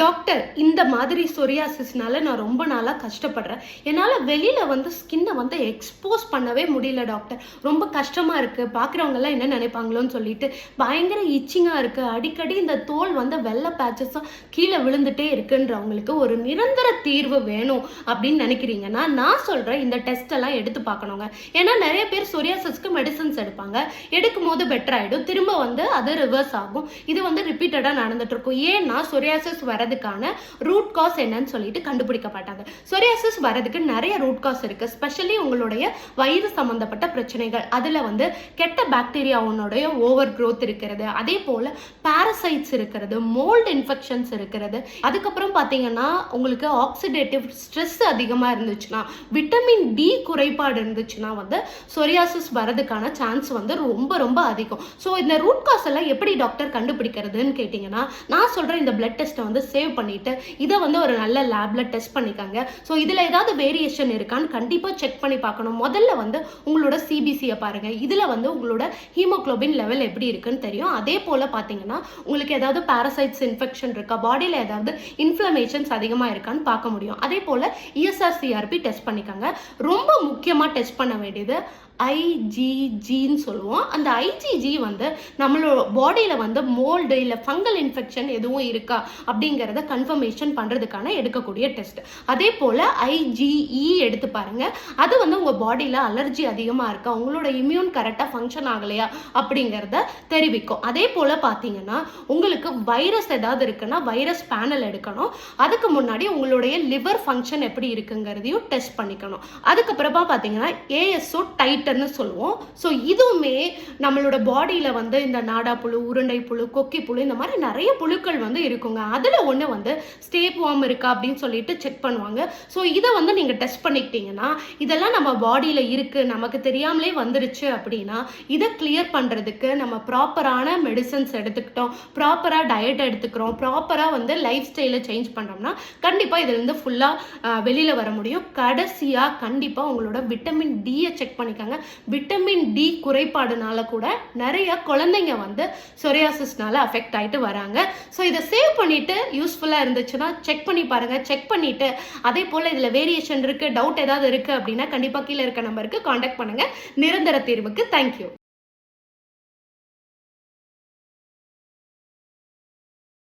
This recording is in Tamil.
டாக்டர் இந்த மாதிரி சொரியாசிஸ்னால நான் ரொம்ப நாளாக கஷ்டப்படுறேன். என்னால் வெளியில் வந்து ஸ்கின்னை வந்து எக்ஸ்போஸ் பண்ணவே முடியல டாக்டர். ரொம்ப கஷ்டமாக இருக்குது பார்க்குறவங்கெல்லாம் என்ன நினைப்பாங்களோன்னு சொல்லிட்டு பயங்கர இச்சிங்காக இருக்குது அடிக்கடி இந்த தோல் வந்து வெள்ளை பேச்சஸாக கீழே விழுந்துட்டே இருக்குன்றவங்களுக்கு ஒரு நிரந்தர தீர்வு வேணும் அப்படின்னு நினைக்கிறீங்கன்னா நான் சொல்கிறேன் இந்த டெஸ்ட்டெல்லாம் எடுத்து பார்க்கணுங்க. ஏன்னா நிறைய பேர் சொரியாசிஸ்க்கு மெடிசன்ஸ் எடுப்பாங்க. எடுக்கும் போது பெட்டர் ஆகிடும் திரும்ப வந்து அது ரிவர்ஸ் ஆகும். இது வந்து ரிப்பீட்டடாக நடந்துட்டு இருக்கும். ஏன்னா சொரியாசிஸ் வரதுக்கான ரூட் காஸ் என்னன்னு சொல்லிட்டு கண்டுபிடிக்க மாட்டாங்க சொரியாசிஸ் வரதுக்கு நிறைய ரூட் காஸ் இருக்கு. ஸ்பெஷலி உங்களுடைய வயிறு சம்பந்தப்பட்ட பிரச்சனைகள். அதுல வந்து கெட்ட பாக்டீரியாவுனுடைய ஓவர் க்ரோத் இருக்கிறது. அதே போல பாரசைட்ஸ் இருக்கிறது மோல்டு இன்ஃபெக்ஷன்ஸ் இருக்கிறது. அதுக்கப்புறம் பார்த்தீங்கன்னா உங்களுக்கு ஆக்சிடேட்டிவ் ஸ்ட்ரெஸ் அதிகமாக இருந்துச்சுன்னா விட்டமின் டி குறைபாடு இருந்துச்சுன்னா வந்து சொரியாசிஸ் வரதுக்கான சான்ஸ் வந்து ரொம்ப ரொம்ப அதிகம். ஸோ இந்த ரூட் காஸ் எல்லாம் எப்படி டாக்டர் கண்டுபிடிக்கிறதுன்னு கேட்டிங்கன்னா நான் சொல்கிறேன் இந்த பிளட் டெஸ்ட்டை வந்து சேவ் பண்ணிட்டு இதை வந்து ஒரு நல்ல லேப்ல டெஸ்ட் பண்ணிக்கோங்க. ஸோ இதில் ஏதாவது வேரியேஷன் இருக்கான்னு கண்டிப்பாக செக் பண்ணி பார்க்கணும். முதல்ல வந்து உங்களோட சிபிசியை பாருங்க. இதில் வந்து உங்களோட ஹீமோக்ளோபின் லெவல் எப்படி இருக்குன்னு தெரியும். அதே போல் பார்த்தீங்கன்னா உங்களுக்கு ஏதாவது பாரசைட்ஸ் இன்ஃபெக்ஷன் இருக்கா? பாடியில் ஏதாவது இன்ஃப்ளமேஷன்ஸ் அதிகமாக இருக்கான்னு பார்க்க முடியும். அதே போல் இஎஸ்ஆர்சிஆர்பி டெஸ்ட் பண்ணிக்கோங்க. ரொம்ப முக்கியமாக டெஸ்ட் பண்ண வேண்டியது ஐஜிஜின்னு சொல்லுவோம். அந்த ஐஜிஜி வந்து நம்மளோட பாடியில் வந்து மோல்டு இல்லை ஃபங்கல் இன்ஃபெக்ஷன் எதுவும் இருக்கா? அப்படிங்கிறத கன்ஃபர்மேஷன் பண்ணுறதுக்கான எடுக்கக்கூடிய டெஸ்ட் அதே போல் ஐஜிஇ எடுத்து பாருங்கள் அது வந்து உங்கள் பாடியில் அலர்ஜி அதிகமாக இருக்கா? உங்களோட இம்யூன் கரெக்டாக ஃபங்க்ஷன் ஆகலையா? அப்படிங்கிறத தெரிவிக்கும். அதே போல் பார்த்தீங்கன்னா உங்களுக்கு வைரஸ் ஏதாவது இருக்குன்னா வைரஸ் பேனல் எடுக்கணும். அதுக்கு முன்னாடி உங்களுடைய லிவர் ஃபங்க்ஷன் எப்படி இருக்குங்கிறதையும் டெஸ்ட் பண்ணிக்கணும். அதுக்கப்புறமா பார்த்தீங்கன்னா ஏஎஸ்ஓ டைட்டர்னு சொல்லுவோம். ஸோ இதுவுமே நம்மளோட பாடியில் வந்து இந்த நாடா புழு உருண்டை புழு கொக்கி புழு இந்த மாதிரி நிறைய புழுக்கள் வந்து இருக்குங்க. அதில் ஒன்று வந்து ஸ்டேப் வார்ம் இருக்கா அப்படின்னு சொல்லிட்டு செக் பண்ணுவாங்க. ஸோ இதை வந்து நீங்கள் டெஸ்ட் பண்ணிக்கிட்டீங்கன்னா இதெல்லாம் நம்ம பாடியில் இருக்குது நமக்கு தெரியாமலே வந்துருச்சு அப்படின்னா இதை கிளியர் பண்ணுறதுக்கு நம்ம ப்ராப்பரான மெடிசன்ஸ் எடுத்துக்கிட்டோம். ப்ராப்பராக டயட் எடுத்துக்கிறோம். ப்ராப்பராக வந்து லைஃப் ஸ்டைலை சேஞ்ச் பண்ணுறோம்னா கண்டிப்பாக இதுலேருந்து ஃபுல்லாக வெளியில் வர முடியும். கடைசியாக கண்டிப்பாக உங்களோட விட்டமின் டியை செக் பண்ணிக்கோங்க. விட்டமின் டி குறைபாடுனால கூட நிறைய குழந்தைங்க வந்து சொரியாசிஸ்னால அஃபெக்ட் ஆகிட்டு வராங்க. ஸோ இதை சேவ் பண்ணிட்டு யூஸ்ஃபுல்லாக இருந்துச்சுன்னா செக் பண்ணி பாருங்கள் செக் பண்ணிவிட்டு அதே போல் இதில் வேரியேஷன் இருக்குது டவுட் ஏதாவது இருக்குது அப்படின்னா கண்டிப்பாக கீழே இருக்க நம்பருக்கு காண்டாக்ட் பண்ணுங்கள் நிரந்தர தீர்வுக்கு தேங்க்யூ